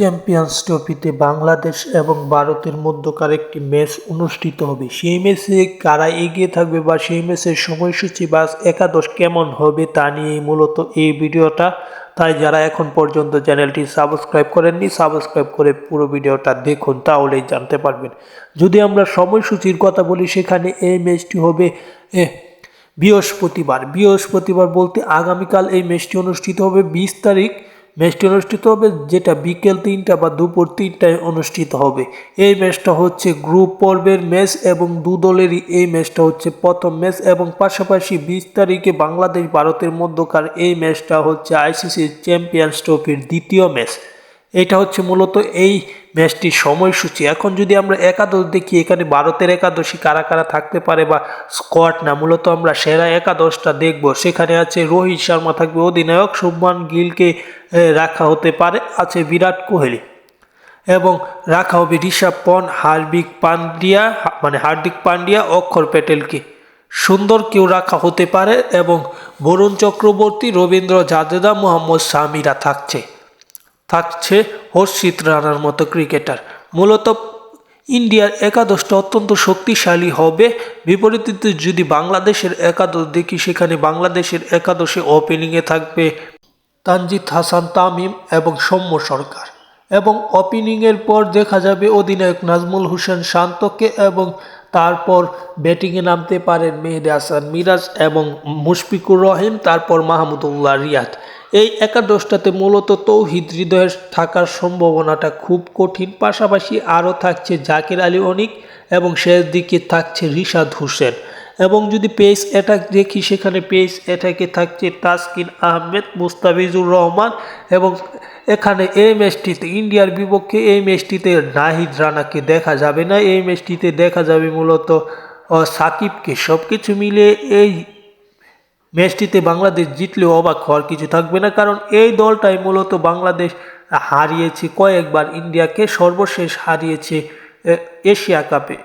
Champions ট্রফিতে বাংলাদেশ এবং ভারতের মধ্যকার একটি ম্যাচ অনুষ্ঠিত হবে। সেই ম্যাচে কারা এগিয়ে থাকবে বা সেই ম্যাচের সময়সূচি বা একাদশ কেমন হবে তা নিয়ে মূলত এই ভিডিওটা। তাই যারা এখন পর্যন্ত চ্যানেলটি সাবস্ক্রাইব করেননি সাবস্ক্রাইব করে পুরো ভিডিওটা দেখুন, তাহলেই জানতে পারবেন। যদি আমরা সময়সূচির কথা বলি, সেখানে এই ম্যাচটি হবে বৃহস্পতিবার। বৃহস্পতিবার বলতে আগামীকাল এই ম্যাচটি অনুষ্ঠিত হবে বিশ তারিখ। ম্যাচটি অনুষ্ঠিত হবে যেটা বিকেল তিনটা বা দুপুর তিনটায় অনুষ্ঠিত হবে। এই ম্যাচটা হচ্ছে গ্রুপ পর্বের ম্যাচ এবং দু দলেরই এই ম্যাচটা হচ্ছে প্রথম ম্যাচ এবং পাশাপাশি বিশ তারিখে বাংলাদেশ ভারতের মধ্যকার এই ম্যাচটা হচ্ছে আইসিসি চ্যাম্পিয়ন্স ট্রফির দ্বিতীয় ম্যাচ। এটা হচ্ছে মূলত এই ম্যাচটির সময়সূচি। এখন যদি আমরা একাদশ দেখি, এখানে ভারতের একাদশী কারা কারা থাকতে পারে বা স্কোয়াড না, মূলত আমরা সেরা একাদশটা দেখব। সেখানে আছে রোহিত শর্মা থাকবে, অধিনায়ক শুভমান গিলকে রাখা হতে পারে, আছে বিরাট কোহলি এবং রাখা হবে ঋষভ পন হার্দিক পান্ডিয়া মানে হার্দিক পান্ডিয়া, অক্ষর প্যাটেলকে। সুন্দর কেউ রাখা হতে পারে এবং বরুণ চক্রবর্তী, রবীন্দ্র জাদেজা, মোহাম্মদ সামিরা থাকছে। থাকছে হর্ষিত রানার মতো ক্রিকেটার। মূলত ইন্ডিয়ার একাদশটা অত্যন্ত শক্তিশালী হবে। বিপরীতে যদি বাংলাদেশের একাদশ দেখি, সেখানে বাংলাদেশের একাদশে ওপেনিংয়ে থাকবে তানজিদ হাসান, তামিম এবং সৌম্য সরকার। এবং ওপেনিংয়ের পর দেখা যাবে অধিনায়ক নাজমুল হোসেন শান্তকে এবং তারপর ব্যাটিংয়ে নামতে পারেন মেহেদি হাসান মিরাজ এবং মুশফিকুর রহিম, তারপর মাহমুদুল্লাহ রিয়াদ। এই একাদশটাতে মূলত তৌহিদ হৃদয়ের থাকার সম্ভাবনাটা খুব কঠিন। পাশাপাশি আরও থাকছে জাকির আলী অনিক এবং শেষ দিকে থাকছে রিশাদ হোসেন। এবং যদি পেস অ্যাটাক দেখি, সেখানে পেস অ্যাটাকে থাকছে তাসকিন আহমেদ, মুস্তাফিজুর রহমান এবং এখানে এই ম্যাচটিতে ইন্ডিয়ার বিপক্ষে এই ম্যাচটিতে নাহিদ রানাকে দেখা যাবে না। এই ম্যাচটিতে দেখা যাবে মূলত সাকিবকে। সব কিছু মিলে এই ম্যাচটিতে বাংলাদেশ জিতলেও অবাক হওয়ার কিছু থাকবে না, কারণ এই দলটাই মূলত বাংলাদেশ হারিয়েছে কয়েকবার, ইন্ডিয়াকে সর্বশেষ হারিয়েছে এশিয়া কাপে।